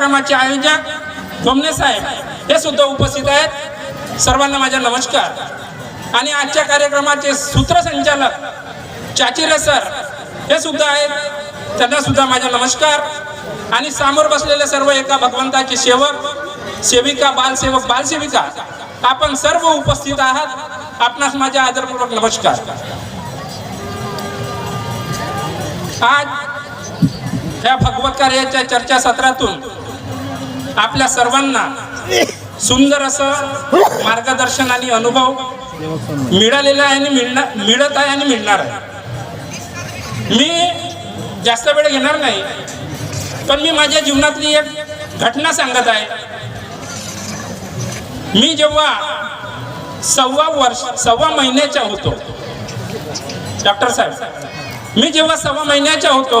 कार्यक्रमाचे आयोजक धोमने साहेब हे सुद्धा उपस्थित आहेत. सर्वांना माझा नमस्कार. आणि आजच्या कार्यक्रमाचे सूत्रसंचालक चाचिरे सर हे सुद्धा आहेत. त्यांना सुद्धा माझा नमस्कार. आणि समोर बसलेले सर्व एका भगवंताचे सेवक सेविका बालसेवक बालसेविका आपण सर्व उपस्थित आहात. आपणास माझ्या आदरपूर्वक नमस्कार. आज या भगवत कार्याच्या चर्चासत्रातून आपल्या सर्वांना सुंदर असं मार्गदर्शन आणि अनुभव मिळालेला आहे आणि मिळणार मिळत आहे आणि मिळणार आहे. मी जास्त वेळ घेणार नाही पण मी माझ्या जीवनातली एक घटना सांगत आहे. मी जेव्हा सव्वा वर्ष सव्वा महिन्याच्या होतो डॉक्टर साहेब मी जेव्हा सव्वा महिन्याच्या होतो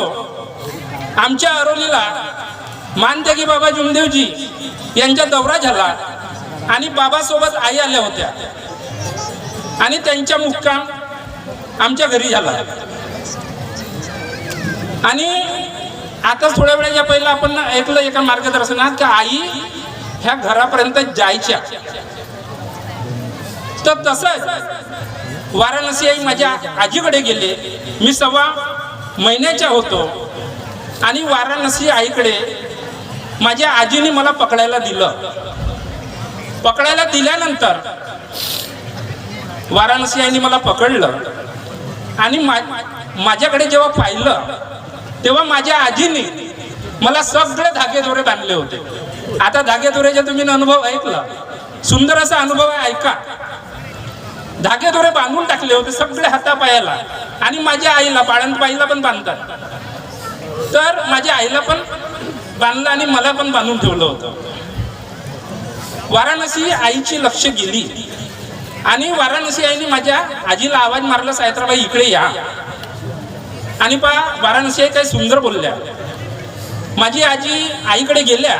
आमच्या अरोलीला मानत्यागी बाबा जुमदेवजी यांचा दौरा झाला आणि बाबासोबत आई आल्या होत्या. आणि त्यांचा मुक्काम आमच्या घरी झाला. आणि आता थोड्या वेळाच्या पहिलं आपण ऐकलं एका मार्गदर्शनात की आई ह्या घरापर्यंत जायच्या. तर तसंच वाराणसी आई माझ्या आजीकडे गेले. मी सव्वा महिन्याच्या होतो. आणि वाराणसी आईकडे माझ्या आजीने मला पकडायला दिलं. पकडायला दिल्यानंतर वाराणसी यांनी मला पकडलं. आणि मा- माझ्याकडे जेव्हा पाहिलं तेव्हा माझ्या आजीने मला सगळे धागेदोरे बांधले होते. आता धागेदोऱ्याचा तुम्ही अनुभव ऐकला? सुंदर असा अनुभव आहे ऐका. धागेदोरे बांधून टाकले होते सगळे हातापायाला. आणि माझ्या आईला बाळंतबाईला पण बांधतात. तर माझ्या आईला पण बांधलं आणि मला पण बांधून ठेवलं होतं. वाराणसी आईची लक्ष गेली. आणि वाराणसी आईने माझ्या आजीला आवाज मारला सायत्राबाई इकडे या. आणि पा वाराणसी आई काही सुंदर बोलल्या. माझी आजी आईकडे गेल्या.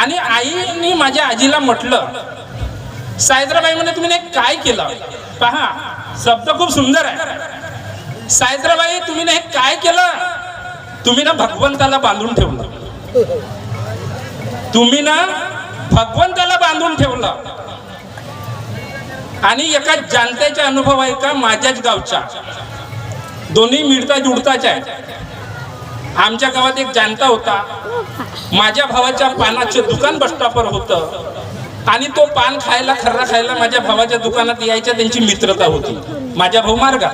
आणि आईने माझ्या आजीला म्हटलं सायत्राबाई म्हणे तुम्ही नाही काय केलं? पहा शब्द खूप सुंदर आहे. सायत्राबाई तुम्ही नाही काय केलं? तुम्ही ना भगवंताला बांधून ठेवलं. तुम्ही ना भगवंताला बांधून ठेवलं. आणि एका जाणत्याचा अनुभव आहे का? माझ्याच गावचा. दोन्ही मिळता जुडताच आहे. आमच्या गावात एक जाणता होता. माझ्या भावाच्या पानाचं दुकान बस स्टॉपवर होतं. आणि तो पान खायला खर्रा खायला माझ्या भावाच्या दुकानात यायच्या त्यांची मित्रता होती. माझ्या भाऊ मार्गा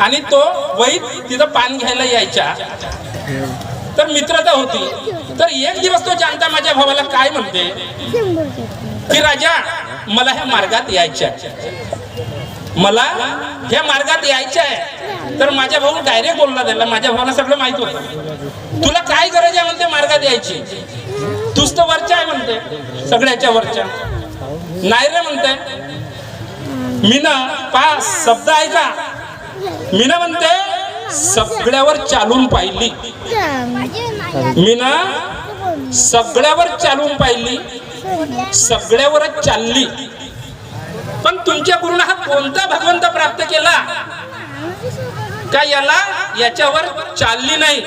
आणि तो वैद तिथं पान घ्यायला यायच्या तर मित्रता होती. तर एक दिवस तो जाणता माझ्या भावाला काय म्हणते? की राजा मला ह्या मार्गात यायच्या. मला ह्या मार्गात यायचं आहे तर माझ्या भाऊ डायरेक्ट बोलला त्याला. माझ्या भावाला सगळं माहीत होतं. तुला काय गरज आहे म्हणते मार्गात यायची? तूच तर वरच्या आहे म्हणते. सगळ्याच्या वरच्या. नाही रे म्हणते. मी ना पा शब्द ऐका. मीना म्हणते सगळ्यावर चालून पाहिली. मीना सगळ्यावर चालून पाहिली. सगळ्यावरच चालली. पण तुमच्या गुरुनं हा कोणता भगवंत प्राप्त केला? का याला याच्यावर चालली नाही?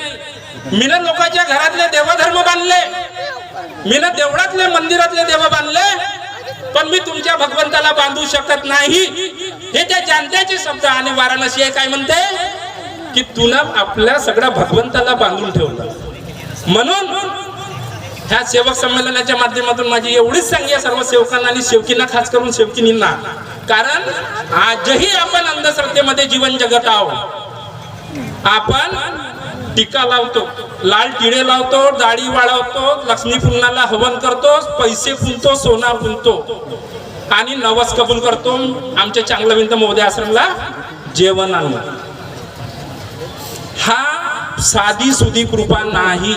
मीनं लोकांच्या घरातले देवधर्म बांधले. मीनं देवळातले मंदिरातले देव बांधले. पण मी तुमच्या भगवंताला बांधू शकत नाही. हे त्या जानत्याचे शब्द आणि वाराणसी आहे काय म्हणते? की तुला आपल्या सगळ्या भगवंताला बांधून ठेवलं. म्हणून ह्या सेवक संमेलनाच्या माध्यमातून माझी एवढीच सांगी सर्व सेवकांना आणि सेवकींना खास करून सेवकिनींना. कारण आजही आपण अंधश्रद्धेमध्ये जीवन जगत आहोत. आपण टीका लावतो. लाल टिळे लावतो दाढी वाढवतो लक्ष्मी पुन्हाला हवन करतो पैसे फुलतो सोना फुलतो. आणि नवस कबूल करतो. आमच्या चांगलं विंत महोदय आश्रमला जेवण आणलं हा साधी सुधी कृपा नाही.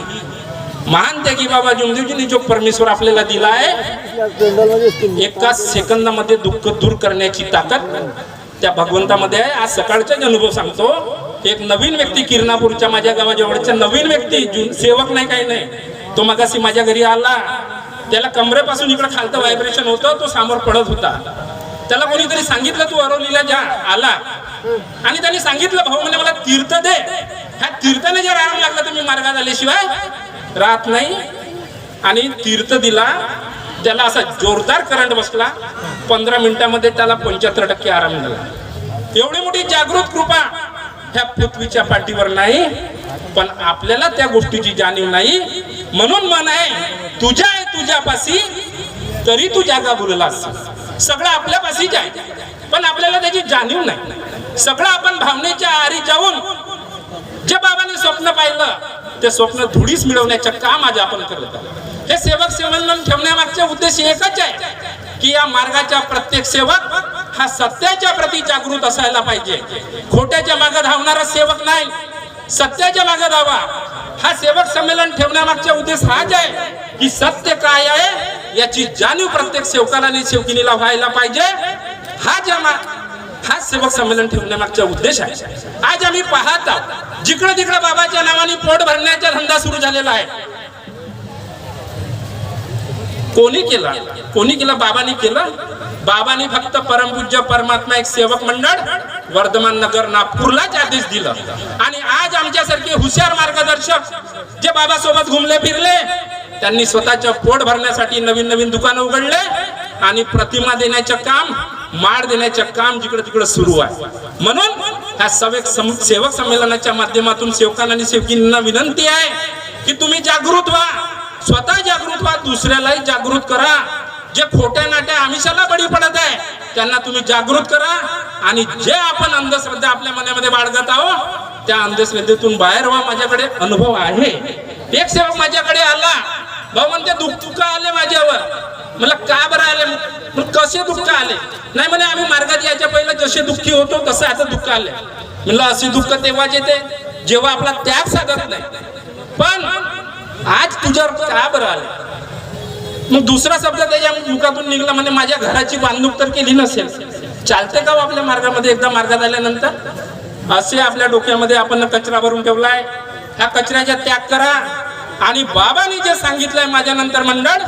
महान त्यागी बाबा जुमदेवजीने जो परमेश्वर आपल्याला दिला आहे एका सेकंदामध्ये दुःख दूर करण्याची ताकद त्या भगवंतामध्ये आहे. आज सकाळचाच अनुभव सांगतो. एक नवीन व्यक्ती किरणापूरच्या माझ्या गावाजवळच्या नवीन व्यक्ती सेवक नाही काही नाही. तो मगाशी माझ्या घरी आला. त्याला कमरेपासून इकडे खालतं व्हायब्रेशन होतं तो समोर पडत होता. त्याला कोणीतरी सांगितलं तू अरवलीला जा. आला. आणि त्याने सांगितलं भाऊ म्हणजे मला तीर्थ दे. ह्या तीर्थाने जर आराम लागला तर मी मार्गात आल्याशिवाय. राहत नाही. आणि तीर्थ दिला. त्याला असा जोरदार करंट बसला. पंधरा मिनिटामध्ये त्याला पंच्याहत्तर टक्के आराम झाला. एवढी मोठी जागृत कृपा. ह्या पृथ्वीच्या पाठीवर नाही पण आपल्याला त्या गोष्टीची जाणीव नाही. म्हणून मन आहे तुझ्या आहे तुझ्यापाशी तरी तू जागा बोललास सगळं आपल्यापाशीच आहे पण आपल्याला त्याची जाणीव नाही. सगळं आपण भावनेच्या आरी जाऊन जे बाबाने स्वप्न पाहिलं ते स्वप्न धुळीस मिळवण्याचं काम आज आपण करत आहोत. हे सेवक सेवन ठेवण्यामागचा उद्देश एकच आहे की या मार्गाच्या प्रत्येक सेवक हा सत्याच्या प्रती जागृत असायला पाहिजे. खोट्याच्या मागे धावणारा सेवक नाही. सत्याच्या मागे धावा. हा सेवक संमेलन ठेवण्यामागचा उद्देश हाच आहे की सत्य काय आहे याची जाणीव प्रत्येक सेवकाला आणि सेवकिनीला व्हायला पाहिजे. हा जमा हा सेवक संमेलन ठेवण्यामागचा उद्देश आहे. आज आम्ही पाहत आहोत जिकडे तिकडे बाबाच्या नावाने पोट भरण्याचा धंदा सुरू झालेला आहे. कोणी केला? कोणी केलं? बाबानी केलं? बाबांनी फक्त परमपूज्य परमात्मा एक सेवक मंडळ वर्धमान नगर नागपूरलाच आदेश दिला. आणि आज आमच्यासारखे हुशार मार्गदर्शक जे बाबा सोबत घुमले फिरले त्यांनी स्वतःच्या पोट भरण्यासाठी नवीन नवीन दुकानं उघडले आणि प्रतिमा देण्याचं काम माळ देण्याचं काम जिकडे तिकडे सुरू आहे. म्हणून ह्या सवेक सम- सेवक संमेलनाच्या माध्यमातून सेवकांना आणि सेवकींना विनंती आहे की तुम्ही जागृत व्हा. स्वतः जागृत व्हा दुसऱ्यालाही जागृत करा. जे खोट्या नाट्या आमिषाला बळी पडत आहे त्यांना तुम्ही जागृत करा आणि जे आपण अंधश्रद्धा आपल्या मनामध्ये बाळगत आहोत त्या अंधश्रद्धेतून बाहेर व्हा माझ्याकडे अनुभव आहे. एक सेवक माझ्याकडे आला. भाऊ म्हणते दुःख दुःख आले माझ्यावर. मला का बरं आले? कसे दुःख आले? नाही म्हणे आम्ही मार्गात यायच्या पहिले जसे दुःखी होतो तसं आता दुःख आले म्हणलं असे दुःख तेव्हाच येते जेव्हा आपला त्याग साधत नाही. पण आज तुझ्यावर का बरं आले मग दुसरा शब्द त्याच्या मुखातून निघला म्हणजे माझ्या घराची बांधणूक तर केली नसेल. चालते का हो आपल्या मार्गामध्ये? एकदा मार्गात आल्यानंतर? असे आपल्या डोक्यामध्ये आपण कचरा भरून ठेवलाय. ह्या कचऱ्याचा त्याग करा. आणि बाबांनी जे सांगितलंय माझ्या नंतर मंडळ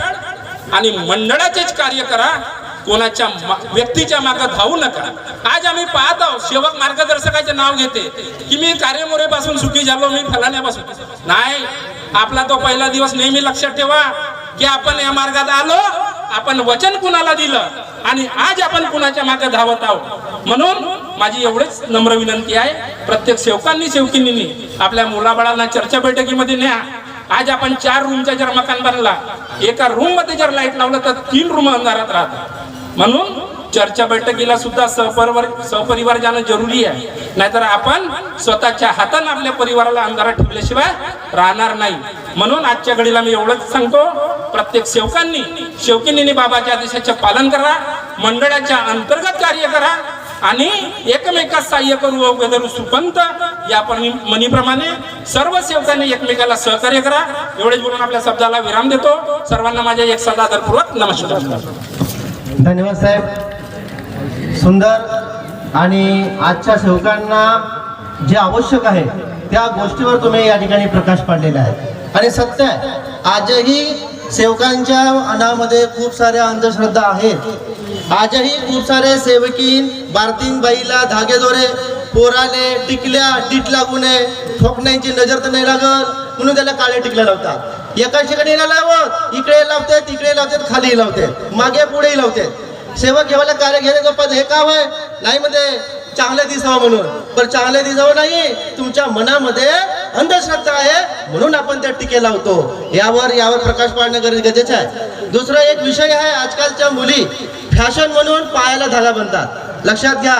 आणि मंडळाचेच कार्य करा. कोणाच्या मा- व्यक्तीच्या मागे धावू नका. आज आम्ही पाहत आहोत सेवक मार्गदर्शकाचे नाव घेते. की मी कार्यमोरेपासून सुखी झालो मी फलाण्यापासून. नाही आपला तो पहिला दिवस नेहमी लक्षात ठेवा. की आपण या मार्गात आलो आपण वचन कुणाला दिलं आणि आज आपण कुणाच्या मागे धावत आहोत? म्हणून माझी एवढीच नम्र विनंती आहे प्रत्येक सेवकांनी सेवकिनींनी आपल्या मुलाबाळांना चर्चा बैठकीमध्ये न्या. आज आपण चार रूमचा जर मकान बनला एका रूममध्ये जर लाइट लावलं तर तीन रूम अंधारात राहतात. म्हणून चर्चा बैठकीला सुद्धा सहपरिवार सहपरिवार जाणं जरुरी आहे. नाहीतर आपण स्वतःच्या हाताने आपल्या परिवाराला अंधारात ठेवल्याशिवाय राहणार नाही. म्हणून आजच्या घडीला मी एवढंच सांगतो प्रत्येक सेवकांनी शेवकिनी बाबाच्या आदेशाचे पालन करा मंडळाच्या अंतर्गत कार्य करा आणि एकमेकास सहाय्य करू अवघे सुपंत या पणी- म्हणीप्रमाणे सर्व सेवकांनी एकमेकाला सहकार्य करा. एवढेच बोलून आपल्या शब्दाला विराम देतो. सर्वांना माझ्या एक सदादरपूर्वक नमस्कार. धन्यवाद साहेब. सुंदर आणि आजच्या सेवकांना जे आवश्यक आहे त्या गोष्टीवर तुम्ही या ठिकाणी प्रकाश पाडलेला आहे. आणि सत्य आहे आजही सेवकांच्या अनामध्ये खूप साऱ्या अंधश्रद्धा आहेत. आजही खूप सारे सेवकी बारतीन बाईला धागेदोरे पोराने टिकल्या टीट लागू नये ठोकण्याची नजर तर नाही लागत म्हणून त्याला काळे टिकल्या लावतात. एका ठिकाणी लावत इकडे लावते तिकडे लावते खाली लावते मागे पुढेही लावते. सेवक घेवायला कार्य घेणे पण हे काम आहे नाही मध्ये चांगले दिसावं म्हणून. पण चांगले दिसावं नाही तुमच्या मनामध्ये अंधश्रद्धा आहे म्हणून आपण त्या टीके लावतो. यावर यावर प्रकाश पाडणं गरजेचं आहे. दुसरा एक विषय आहे आजकालच्या मुली. फॅशन म्हणून पायाला धागा बनतात. लक्षात घ्या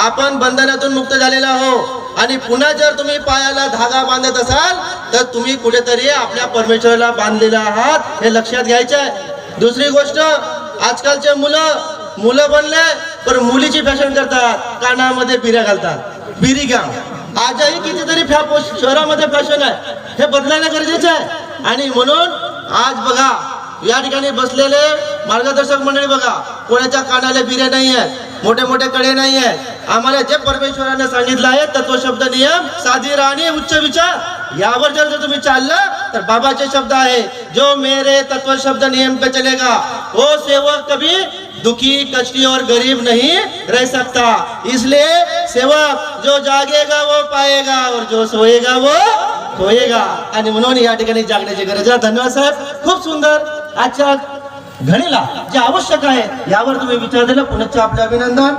आपण बंधनातून मुक्त झालेला हो आणि पुन्हा जर तुम्ही पायाला धागा बांधत असाल तर तुम्ही कुठेतरी आपल्या परमेश्वराला बांधलेला आहात हे लक्षात घ्यायचं आहे. दुसरी गोष्ट आजकालचे मुलं मुलं बनले पण मुलीची फॅशन करतात. कानामध्ये बिऱ्या घालतात. बिरी घ्या. आजही कितीतरी फॅ शहरामध्ये फॅशन आहे. हे बदलायला गरजेचं आहे. आणि म्हणून आज बघा या ठिकाणी बसलेले मार्गदर्शक मंडळी बघा कोणाच्या कानाला बिऱ्या नाही आहेत मोठे मोठे कडे नाही आहेत. आम्हाला जे परमेश्वराने सांगितलं आहे तत्व शब्द नियम साधी राणी उच्च विचार यावर जर जर तुम्ही चाललं तर बाबाचे शब्द आहे जो मेरे तत्व शब्द नियम पे चलेगा वो सेवक कभी दुखी कष्टी और गरीब नहीं रह सकता। इसलिए सेवक जो जागेगा वो पाएगा और जो सोएगा वो खोएगा। आणि म्हणून या ठिकाणी जागण्याची गरज आहे धन्यवाद साहेब। खूप सुंदर। आजच्या घडीला जे आवश्यक आहे यावर तुम्ही विचार दिला. पुनश्च आपले अभिनंदन.